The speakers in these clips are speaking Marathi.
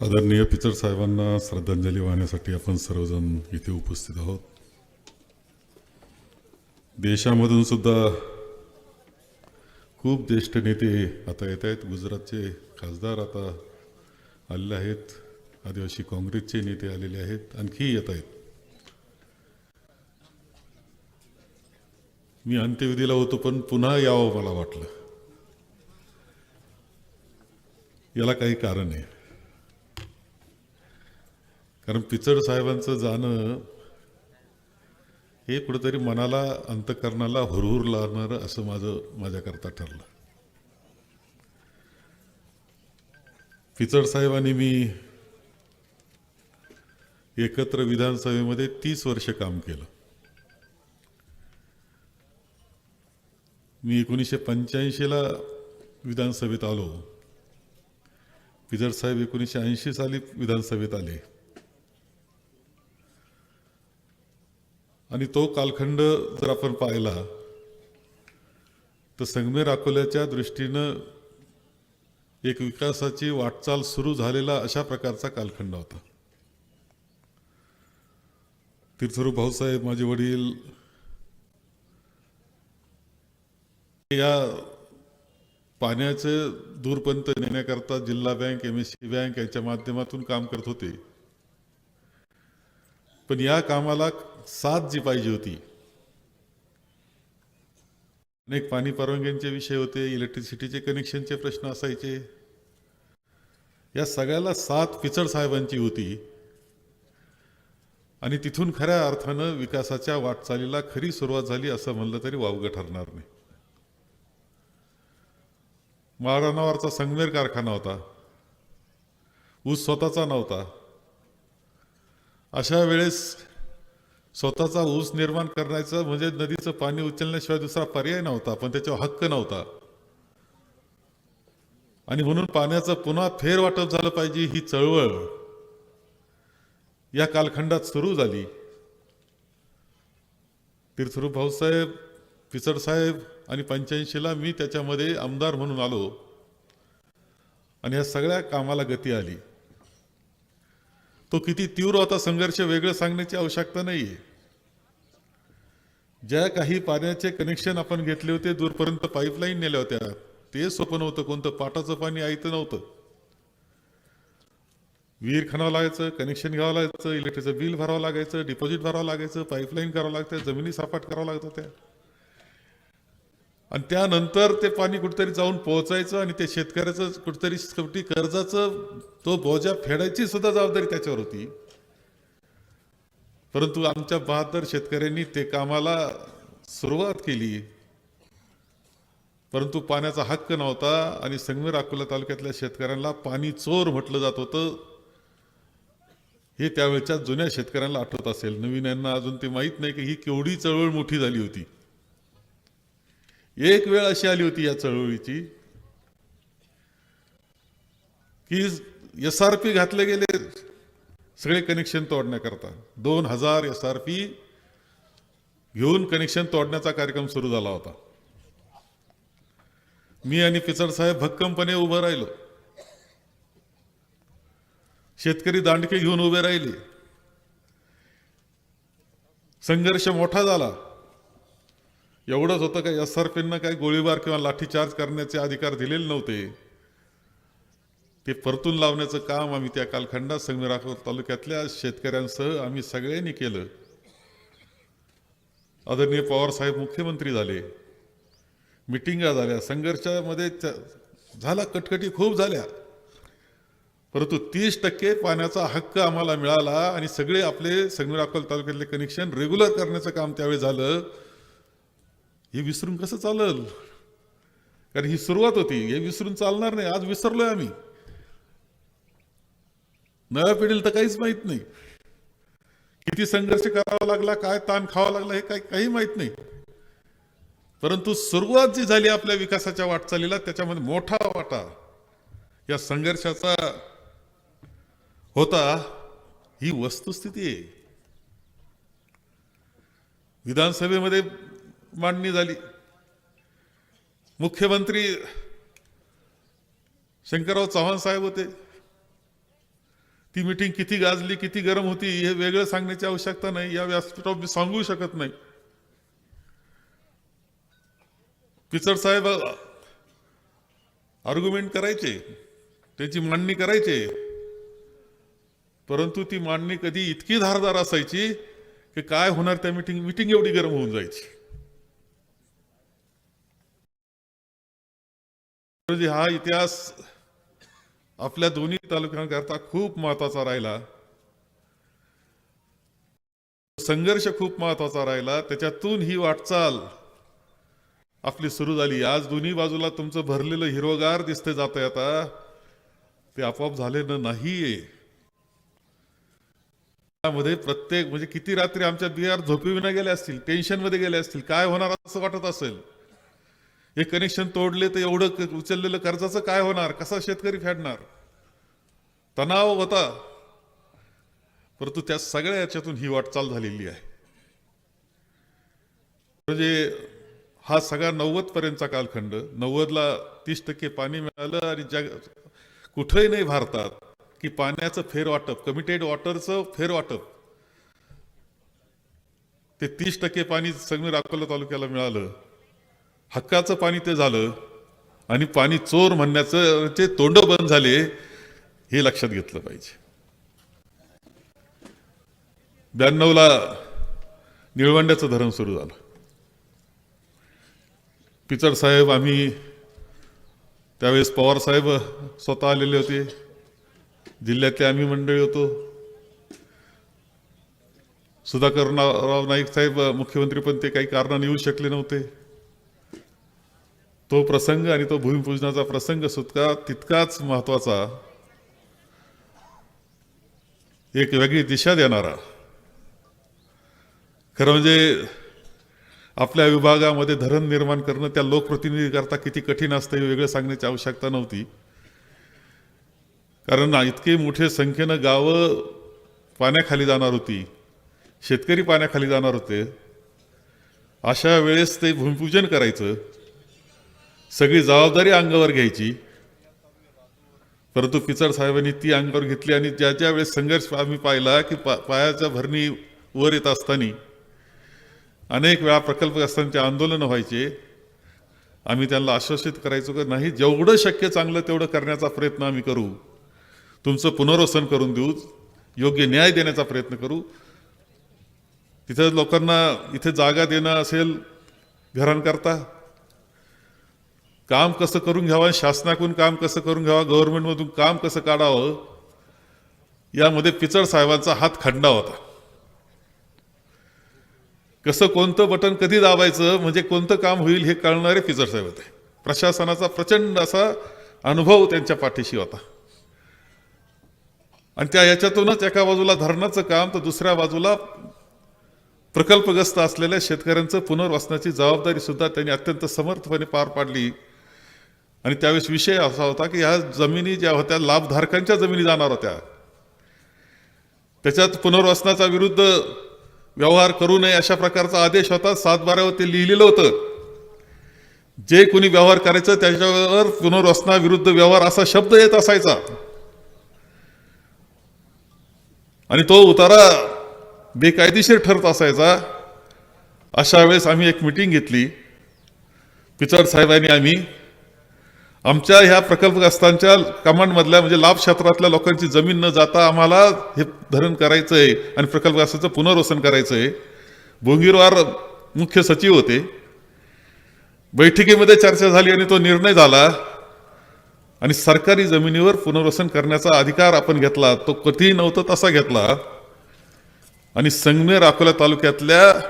आदरणीय पिचर साहेबांना श्रद्धांजली वाहण्यासाठी आपण सर्वजण इथे उपस्थित आहोत. देशामधून सुद्धा खूप ज्येष्ठ नेते आता येत आहेत. गुजरातचे खासदार आता आलेले आहेत. आदिवासी काँग्रेसचे नेते आलेले आहेत. आणखी येत आहेत. मी अंत्यविधीला होतो पण पुन्हा यावं मला वाटलं. याला काही कारण आहे. कारण पिचड साहेबांचं जाणं हे कुठंतरी मनाला अंतकरणाला हुरहुर लावणारं असं माझं माझ्याकरता ठरलं. पिचड साहेबांनी मी एकत्र विधानसभेमध्ये तीस वर्ष काम केलं. मी एकोणीसशे पंच्याऐंशीला विधानसभेत आलो. पिचड साहेब एकोणीसशे ऐंशी साली विधानसभेत आले. आणि तो कालखंड जर आपण पाहिला तर संगमेर अकोल्याच्या दृष्टीनं एक विकासाची वाटचाल सुरू झालेला अशा प्रकारचा कालखंड होता. तीर्थरूप भाऊसाहेब माझे वडील या पाण्याचे दूरपर्यंत नेण्याकरता जिल्हा bank M S C bank यांच्या माध्यमातून काम करत होते. पण या कामाला साथ जी पाहिजे होती. अनेक पाणी परवानग्यांचे विषय होते इलेक्ट्रिसिटीचे कनेक्शनचे प्रश्न असायचे. या सगळ्याला साथ पिचड साहेबांची होती. आणि तिथून खऱ्या अर्थानं विकासाच्या वाटचालीला खरी सुरुवात झाली असं म्हणलं तरी वावगं ठरणार नाही. माळरानावरचा संगमेर कारखाना होता. ऊस स्वतःचा नव्हता. अशा वेळेस स्वतःचा ऊस निर्माण करण्याचं म्हणजे नदीचं पाणी उचलण्याशिवाय दुसरा पर्याय नव्हता पण त्याच्यावर हक्क नव्हता. आणि म्हणून पाण्याचं पुन्हा फेरवाटप झालं पाहिजे ही चळवळ या कालखंडात सुरू झाली. तीर्थरूप भाऊसाहेब पिचड साहेब आणि पंच्याऐंशीला मी त्याच्यामध्ये आमदार म्हणून आलो. आणि या सगळ्या कामाला गती आली. तो किती तीव्र होता संघर्ष वेगळं सांगण्याची आवश्यकता नाहीये. ज्या काही पाण्याचे कनेक्शन आपण घेतले होते दूरपर्यंत पाईपलाईन नेल्या होत्या. ते सोपं नव्हतं कोणतं पाटाचं पाणी आयतं नव्हतं. विहीर खणावं लागायचं कनेक्शन घ्यावं लागायचं इलेक्ट्रिकचं बिल भरावं लागायचं डिपॉझिट भरावं लागायचं पाईपलाईन करावं लागतं जमिनी सापाट करावं लागत होत्या. आणि त्यानंतर ते पाणी कुठेतरी जाऊन पोहोचायचं आणि ते शेतकऱ्याचं कुठेतरी शेवटी कर्जाचं तो बोजा फेडायची सुद्धा जबाबदारी त्याच्यावर होती. परंतु आमच्या बहादर शेतकऱ्यांनी ते कामाला सुरुवात केली. परंतु पाण्याचा हक्क नव्हता आणि संगमेर अकोला तालुक्यातल्या शेतकऱ्यांना पाणी चोर म्हटलं जात होतं. हे त्यावेळच्या जुन्या शेतकऱ्यांना आठवत असेल. नवीन यांना अजून ते माहीत नाही की ही केवढी चळवळ मोठी झाली होती. एक वेळ अशी आली होती या चळवळीची की एस आर पी घातले गेले सगळे कनेक्शन तोडण्याकरता. दोन हजार एस आर पी घेऊन कनेक्शन तोडण्याचा कार्यक्रम सुरू झाला होता. मी आणि पिचड साहेब भक्कमपणे उभं राहिलो. शेतकरी दांडके घेऊन उभे राहिले. संघर्ष मोठा झाला. एवढंच होतं का एस आर पींना काही गोळीबार किंवा लाठीचार्ज करण्याचे अधिकार दिलेले नव्हते. ते परतून लावण्याचं काम आम्ही त्या कालखंडात संगमेर तालुक्यातल्या शेतकऱ्यांसह आम्ही सगळ्यांनी केलं. आदरणीय पवार साहेब मुख्यमंत्री झाले. मिटिंगा झाल्या. संघर्षामध्ये त्या- झाला कटकटी खूप झाल्या. परंतु तीस टक्के पाण्याचा हक्क आम्हाला मिळाला आणि सगळे आपले संगमेर अकोल तालुक्यातले कनेक्शन रेग्युलर करण्याचं काम त्यावेळी झालं. हे विसरून कसं चालल? कारण ही सुरुवात होती. हे विसरून चालणार नाही. आज विसरलोय आम्ही. नव्या पिढीला तर काहीच माहीत नाही. किती संघर्ष करावा लागला काय ताण खावा लागला हे काही काही माहीत नाही. परंतु सुरुवात जी झाली आपल्या विकासाच्या वाटचालीला त्याच्यामध्ये मोठा वाटा या संघर्षाचा होता. ही वस्तुस्थिती आहे. विधानसभेमध्ये मांडणी झाली. मुख्यमंत्री शंकरराव चव्हाण साहेब होते. ती मिटिंग किती गाजली किती गरम होती हे वेगळं सांगण्याची आवश्यकता नाही. या व्यासपीठावर मी सांगू शकत नाही. पिचड साहेब आर्ग्युमेंट करायचे त्याची मांडणी करायचे. परंतु ती मांडणी कधी इतकी धारदार असायची की काय होणार त्या मिटिंग मिटिंग एवढी गरम होऊन जायची. हा इतिहास आपल्या दोन्ही तालुक्यांकरता खूप महत्त्वाचा राहिला. संघर्ष खूप महत्त्वाचा राहिला. त्याच्यातून ही वाटचाल आपली सुरू झाली. आज दोन्ही बाजूला तुमचं भरलेलं हिरोगार दिसते जातंय आता. ते आपोआप झालेलं नाहीये. त्यामध्ये प्रत्येक म्हणजे किती रात्री आमच्या बिहार झोपविना गेल्या असतील टेन्शनमध्ये गेल्या असतील काय होणार असं वाटत असेल? हे कनेक्शन तोडले तर एवढं उचललेलं कर्जाचं काय होणार? कसा शेतकरी फेडणार? तणाव होता. परंतु त्या सगळ्या याच्यातून ही वाटचाल झालेली आहे. म्हणजे हा सगळा नव्वद पर्यंतचा कालखंड नव्वदला तीस टक्के पाणी मिळालं आणि जग कुठंही नाही भारतात की पाण्याचं फेरवाटप कमिटेड वॉटरचं फेरवाटप. ते तीस टक्के पाणी संगमेर अकोला तालुक्याला मिळालं. हक्काचं पाणी ते झालं आणि पाणी चोर म्हणण्याचं ते तोंड बंद झाले हे लक्षात घेतलं पाहिजे. ब्याण्णवला निळवंड्याचं धरण सुरू झालं. पिचड साहेब आम्ही त्यावेळेस पवार साहेब स्वतः आलेले होते. जिल्ह्यातले आम्ही मंडळी होतो. सुधाकरराव नाईक साहेब मुख्यमंत्री पण ते काही कारणाने येऊ शकले नव्हते. तो प्रसंग आणि तो भूमिपूजनाचा प्रसंग सुद्धा तितकाच महत्त्वाचा. एक वेगळी दिशा देणारा. खरं म्हणजे आपल्या विभागामध्ये धरण निर्माण करणं त्या लोकप्रतिनिधी करता किती कठीण असतं हे वेगळं सांगण्याची आवश्यकता नव्हती. कारण इतके मोठे संख्येनं गावं पाण्याखाली जाणार होती शेतकरी पाण्याखाली जाणार होते. अशा वेळेस ते भूमिपूजन करायचं. सगळी जबाबदारी अंगावर घ्यायची. परंतु पिचड साहेबांनी ती अंगावर घेतली आणि ज्या ज्या वेळेस संघर्ष आम्ही पाहिला की पा पायाच्या भरणी वर येत असताना अनेक वेळा प्रकल्पग्रस्तांचे आंदोलनं व्हायचे. आम्ही त्यांना आश्वासित करायचो की नाही जेवढं शक्य चांगलं तेवढं करण्याचा प्रयत्न आम्ही करू. तुमचं पुनर्वसन करून देऊ. योग्य न्याय देण्याचा प्रयत्न करू. तिथं लोकांना इथे जागा देणं असेल घरांकरता काम कसं करून घ्यावं शासनाकडून काम कसं करून घ्यावं गव्हर्नमेंटमधून काम कसं काढावं यामध्ये पिचड साहेबांचा हात खंडा होता. कसं कोणतं बटन कधी दाबायचं म्हणजे कोणतं काम होईल हे कळणारे पिचड साहेब होते. प्रशासनाचा प्रचंड असा अनुभव त्यांच्या पाठीशी होता. आणि त्या याच्यातूनच एका बाजूला धरणाचं काम तर दुसऱ्या बाजूला प्रकल्पग्रस्त असलेल्या शेतकऱ्यांचं पुनर्वसनाची जबाबदारी सुद्धा त्यांनी अत्यंत समर्थपणे पार पाडली. आणि त्यावेळेस विषय असा होता की ह्या जमिनी ज्या होत्या लाभधारकांच्या जमिनी जाणार होत्या. त्याच्यात पुनर्वसनाचा विरुद्ध व्यवहार करू नये अशा प्रकारचा आदेश होता. सात बारावर ते लिहिलेलं होतं. जे कोणी व्यवहार करायचं त्याच्यावर पुनर्वसनाविरुद्ध व्यवहार असा शब्द येत असायचा. आणि तो उतारा बेकायदेशीर ठरत असायचा. अशा वेळेस आम्ही एक मिटिंग घेतली. पिचड साहेबांनी आम्ही आमच्या ह्या प्रकल्पग्रस्तांच्या कमांडमधल्या म्हणजे लाभ क्षेत्रातल्या लोकांची जमीन न जाता आम्हाला हे धरण करायचं आहे आणि प्रकल्पग्रस्ताचं पुनर्वसन करायचं आहे भोंगीरवार मुख्य सचिव होते. बैठकीमध्ये चर्चा झाली आणि तो निर्णय झाला. आणि सरकारी जमिनीवर पुनर्वसन करण्याचा अधिकार आपण घेतला. तो कधीही नव्हता तसा घेतला. आणि संगमेर अकोला तालुक्यातल्या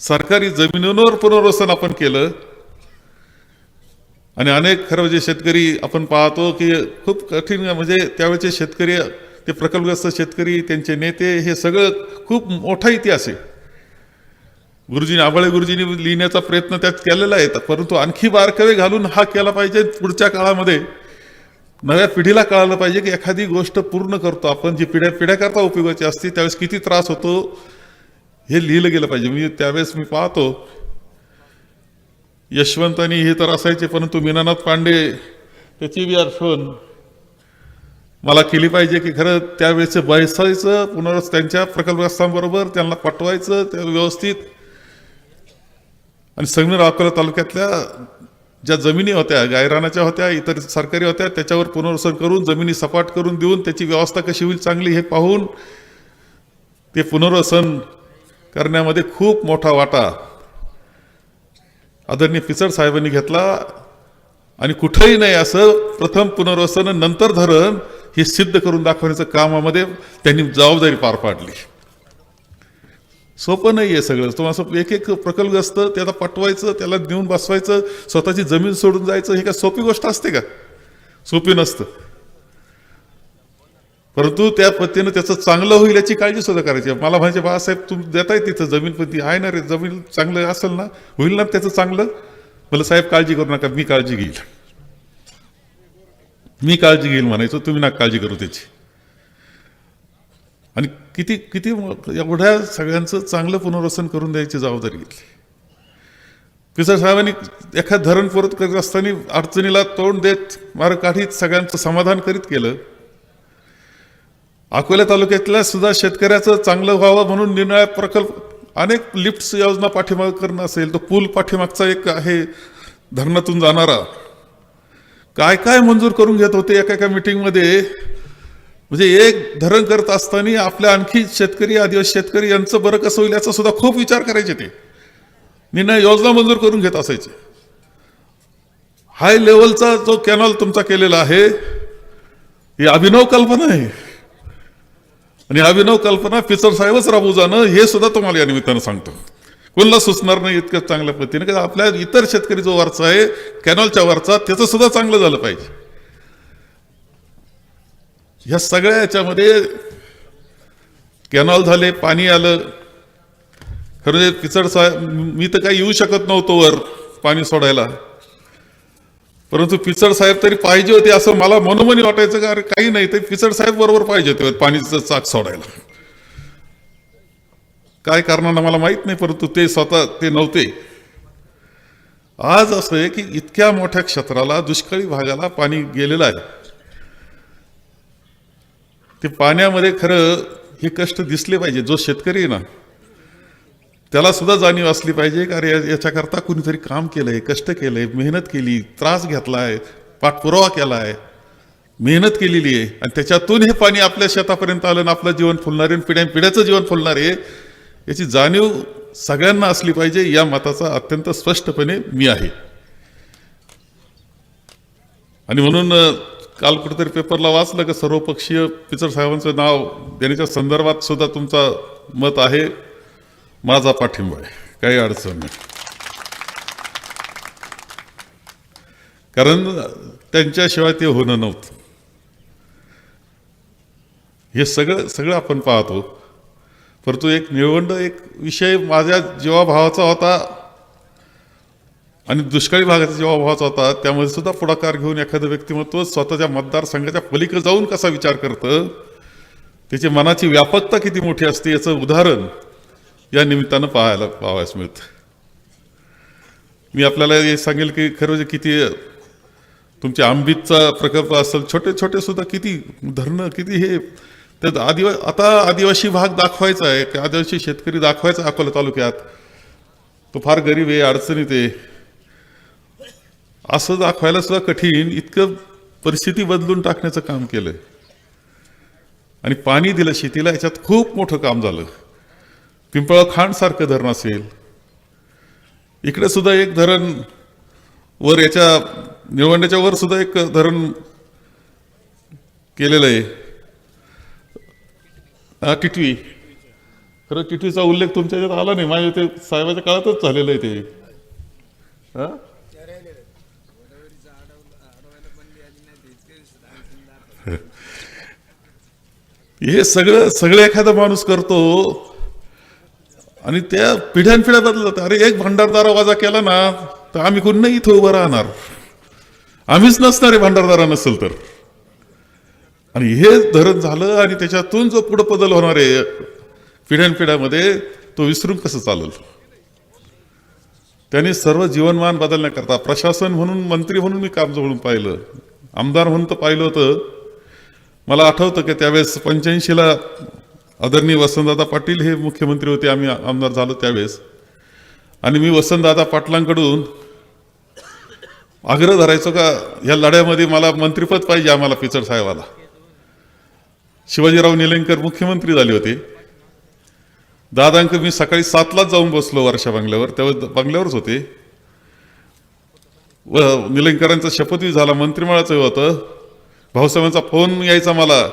सरकारी जमिनींवर पुनर्वसन आपण केलं. आणि अनेक खरं म्हणजे शेतकरी आपण पाहतो की खूप कठीण म्हणजे त्यावेळेचे शेतकरी ते प्रकल्पग्रस्त शेतकरी त्यांचे नेते हे सगळं खूप मोठा इतिहास आहे. गुरुजीने आबळे गुरुजींनी लिहिण्याचा प्रयत्न त्यात केलेला आहे. परंतु आणखी बारकावे घालून हा केला पाहिजे पुढच्या काळामध्ये. नव्या पिढीला कळालं पाहिजे की एखादी गोष्ट पूर्ण करतो आपण जी पिढ्या पिढ्याकरता उपयोगाची असते त्यावेळेस किती त्रास होतो हे लिहिलं गेलं पाहिजे. मी त्यावेळेस मी पाहतो यशवंत आणि हे तर असायचे परंतु मीनानाथ पांडे त्याची बी आठवण. मला केली पाहिजे की खरं त्यावेळेस बैसायचं पुनर्वस त्यांच्या प्रकल्पग्रस्तांबरोबर त्यांना पटवायचं त्या व्यवस्थित. आणि संगमेर अकोला तालुक्यातल्या ज्या जमिनी होत्या गायरानाच्या होत्या इतर सरकारी होत्या त्याच्यावर पुनर्वसन करून जमिनी सपाट करून देऊन त्याची व्यवस्था कशी होईल चांगली हे पाहून ते पुनर्वसन करण्यामध्ये खूप मोठा वाटा. आदरणीय पिचड साहेबांनी घेतला. आणि कुठंही नाही असं प्रथम पुनर्वसन नंतर धरण हे सिद्ध करून दाखवण्याचं कामामध्ये त्यांनी जबाबदारी पार पाडली. सोपं नाही आहे सगळं. तुम्हाला असं एक एक असतं त्याला पटवायचं त्याला नेऊन बसवायचं स्वतःची जमीन सोडून जायचं हे काय सोपी गोष्ट असते का? सोपी नसतं. परंतु त्या पद्धतीनं त्याचं चांगलं होईल याची काळजी सुद्धा करायची. आहे. मला म्हणजे बाळासाहेब तुम्ही देताय तिथं जमीन पण ती आहे ना रे जमीन चांगलं असेल ना होईल ना त्याचं चांगलं? मला साहेब काळजी करू नका मी काळजी घेईल. मी काळजी घेईल म्हणायचो. तुम्ही ना काळजी करू त्याची. आणि किती किती एवढ्या सगळ्यांचं चांगलं पुनर्वसन करून द्यायची जबाबदारी घेतली. पिसर साहेबांनी एखाद धरण परत करत असताना अडचणीला तोंड देत मार्ग काढीत सगळ्यांचं समाधान करीत केलं. अकोला तालुक्यातल्या सुद्धा शेतकऱ्याचं चांगलं व्हावं म्हणून निर्णय प्रकल्प अनेक लिफ्ट योजना पाठीमाग करणं असेल तो पूल पाठीमागचा एक आहे धरणातून जाणारा. काय काय मंजूर करून घेत होते एका एका मिटिंगमध्ये म्हणजे एक धरण करत असताना आपल्या आणखी शेतकरी आदिवासी शेतकरी यांचं बरं कसं होईल याचा सुद्धा खूप विचार करायचे ते. निर्णय योजना मंजूर करून घेत असायचे. हाय लेवलचा जो कॅनॉल तुमचा केलेला आहे ही अभिनव कल्पना आहे. आणि अभिनव कल्पना पिचर साहेबच राबू जाणं हे सुद्धा तुम्हाला या निमित्तानं सांगतो. कोणाला सुचणार नाही इतकं चांगल्या पद्धतीने की आपल्या इतर शेतकरी जो वरचा आहे कॅनॉलच्या वारसा त्याचं सुद्धा चांगलं झालं पाहिजे. ह्या सगळ्या याच्यामध्ये कॅनॉल झाले पाणी आलं. खरं म्हणजे पिचड साहेब मी तर काही येऊ शकत नव्हतो वर पाणी सोडायला. परंतु पिचड साहेब तरी पाहिजे होते असं मला मनोमनी वाटायचं का अरे काही नाही ते पिचड साहेब बरोबर पाहिजे होते पाणीचं चाक सोडायला. काय कारणानं मला माहीत नाही परंतु ते स्वतः ते नव्हते. आज असं आहे की इतक्या मोठ्या क्षेत्राला दुष्काळी भागाला पाणी गेलेलं आहे. ते पाण्यामध्ये खरं हे कष्ट दिसले पाहिजे जो शेतकरी आहे ना त्याला सुद्धा जाणीव असली पाहिजे का अरे याच्याकरता कुणीतरी काम केलंय कष्ट केलंय मेहनत केली त्रास घेतला आहे पाठपुरावा केला आहे मेहनत केलेली आहे. आणि त्याच्यातून हे पाणी आपल्या शेतापर्यंत आलं आणि आपलं जीवन फुलणार आहे आणि पिढ्या पिढ्याचं जीवन फुलणार आहे याची जाणीव सगळ्यांना असली पाहिजे या मताचा अत्यंत स्पष्टपणे मी आहे. आणि म्हणून काल कुठेतरी पेपरला वाचलं का सर्वपक्षीय पिचड साहेबांचं नाव देण्याच्या संदर्भात सुद्धा तुमचा मत आहे. माझा पाठिंबा आहे. काही अडचण नाही. कारण त्यांच्याशिवाय ते होणं नव्हतं. हे सगळं सगळं आपण पाहतो. परंतु एक निळवंड एक विषय माझ्या जीवाभावाचा होता आणि दुष्काळी भागाचा जीवाभावाचा होता. त्यामध्ये सुद्धा पुढाकार घेऊन एखादं व्यक्तिमत्व स्वतःच्या मतदारसंघाच्या पलीकडे जाऊन कसा विचार करतं? त्याची मनाची व्यापकता किती मोठी असते? याचं उदाहरण या निमित्तानं पाहायला पाहावयास मिळतं. मी आपल्याला हे सांगेल की खरं म्हणजे किती तुमच्या आंबीतचा प्रकल्प असेल छोटे छोटे सुद्धा किती धरणं किती हे तर आदिवा आता आदिवासी भाग दाखवायचा आहे की आदिवासी शेतकरी दाखवायचा अकोला तालुक्यात. तो फार गरीब आहे अडचणीत आहे. असं दाखवायला सुद्धा कठीण इतकं परिस्थिती बदलून टाकण्याचं काम केलं आणि पाणी दिलं शेतीला याच्यात खूप मोठं काम झालं. पिंपळ खांड सारखं धरण असेल. इकडे सुद्धा एक धरण वर याच्या निळवंड्याच्या वर सुद्धा एक धरण केलेलं आहे. हा, टिटवी. खरं टिटवीचा उल्लेख तुमच्या याच्यात आला नाही. माझ्या ते साहेबाच्या काळातच झालेलं आहे ते. हा? हे सगळं सगळं एखादा माणूस करतो आणि त्या पिढ्यान पिढ्या बदलतात अरे एक भंडारदारा वाजा केला ना तर आम्ही कोण नाही इथं उभं राहणार? आम्हीच नसणार भंडारदारा नसेल तर. आणि हे धरण झालं आणि त्याच्यातून जो पुढं बदल होणार आहे पिढ्यान पिढ्यामध्ये तो विसरून कसं चालेल? त्यांनी सर्व जीवनमान बदलण्याकरता प्रशासन म्हणून मंत्री म्हणून मी काम जवळून पाहिलं. आमदार म्हणून तर पाहिलं होतं. मला आठवतं की त्यावेळेस पंच्याऐंशीला आदरणीय वसंतदादा पाटील हे मुख्यमंत्री होते आम्ही आमदार झालो त्यावेळेस. आणि मी वसंतदादा पाटलांकडून आग्रह धरायचो का या लढ्यामध्ये मला मंत्रिपद पाहिजे आम्हाला पिचड साहेबाला. शिवाजीराव निलंगकर मुख्यमंत्री झाले होते. दादांक मी सकाळी सातलाच जाऊन बसलो वर्षा बंगल्यावर त्यावेळेस बंगल्यावरच होते. व निलंगकरांचा शपथही झाला मंत्रिमंडळाचं होतं. भाऊसाहेबांचा फोन यायचा मला.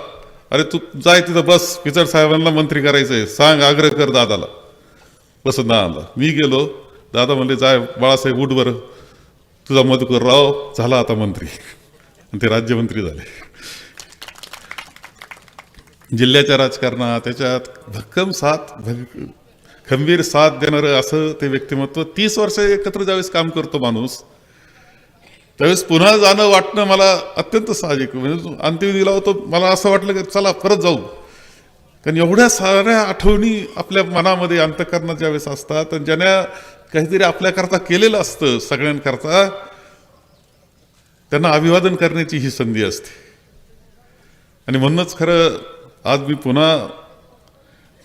अरे तू जाय तिथं बस. पिचड साहेबांना मंत्री करायचंय. सांग आग्रह कर दादाला. बसत दादाला मी गेलो. दादा म्हणले जाय बाळासाहेब उठ बरं. तुझा मधुकर राव झाला आता मंत्री. आणि ते राज्यमंत्री झाले. जिल्ह्याच्या राजकारणात त्याच्यात भक्कम साथ भग- खंबीर साथ देणारं असं ते व्यक्तिमत्व तीस वर्ष एकत्र ज्यावेळेस काम करतो माणूस त्यावेळेस पुन्हा जाणं वाटणं मला अत्यंत साहजिक म्हणजे अंत्यविधीला होतो मला असं वाटलं की चला परत जाऊ. कारण एवढ्या साऱ्या आठवणी आपल्या मनामध्ये अंतकरणात ज्यावेळेस असतात आणि ज्याने काहीतरी आपल्याकरता केलेलं असतं सगळ्यांकरता त्यांना अभिवादन करण्याची ही संधी असते. आणि म्हणूनच खरं आज मी पुन्हा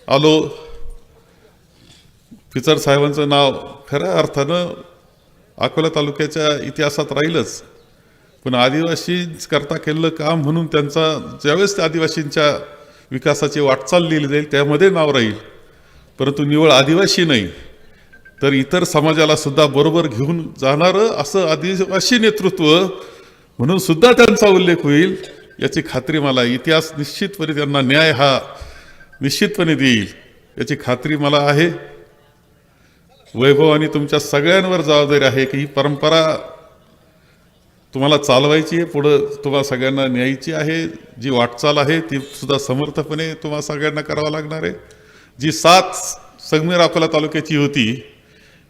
आलो. पिचड साहेबांचं नाव खऱ्या अर्थानं अकोला तालुक्याच्या इतिहासात राहीलच. पण आदिवासी करता केलेलं काम म्हणून त्यांचा ज्यावेळेस त्या आदिवासींच्या विकासाची वाटचाल लिहिली जाईल त्यामध्ये नाव राहील. परंतु निवळ आदिवासी नाही तर इतर समाजाला सुद्धा बरोबर घेऊन जाणारं असं आदिवासी नेतृत्व म्हणून सुद्धा त्यांचा उल्लेख होईल याची खात्री मला इतिहास निश्चितपणे त्यांना न्याय हा निश्चितपणे देईल याची खात्री मला आहे. वैभव आणि तुमच्या सगळ्यांवर जबाबदारी आहे की ही परंपरा तुम्हाला चालवायची आहे पुढं तुम्हाला सगळ्यांना न्यायची आहे जी वाटचाल आहे ती सुद्धा समर्थपणे तुम्हाला सगळ्यांना करावं लागणार आहे. जी साथ संगमेर अकोला तालुक्याची होती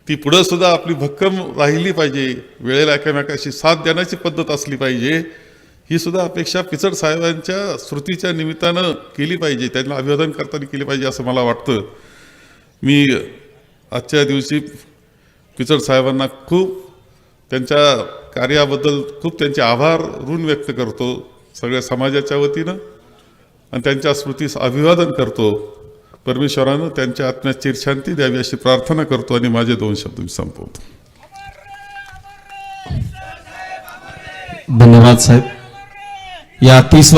ती पुढं सुद्धा आपली भक्कम राहिली पाहिजे. वेळेला एकमेकाशी साथ देण्याची पद्धत असली पाहिजे. ही सुद्धा अपेक्षा पिचड साहेबांच्या स्मृतीच्या निमित्तानं केली पाहिजे. त्यांना अभिवादन करताना केली पाहिजे असं मला वाटतं. मी आजच्या दिवशी पिचड साहेबांना खूप त्यांच्या कार्याबद्दल खूप त्यांचे आभार ऋण व्यक्त करतो. सगळ्या समाजाच्या वतीनं आणि त्यांच्या स्मृतीस अभिवादन करतो. परमेश्वरानं त्यांच्या आत्म्यात चिरशांती द्यावी अशी प्रार्थना करतो आणि माझे दोन शब्द मी संपवतो. धन्यवाद साहेब. या तीस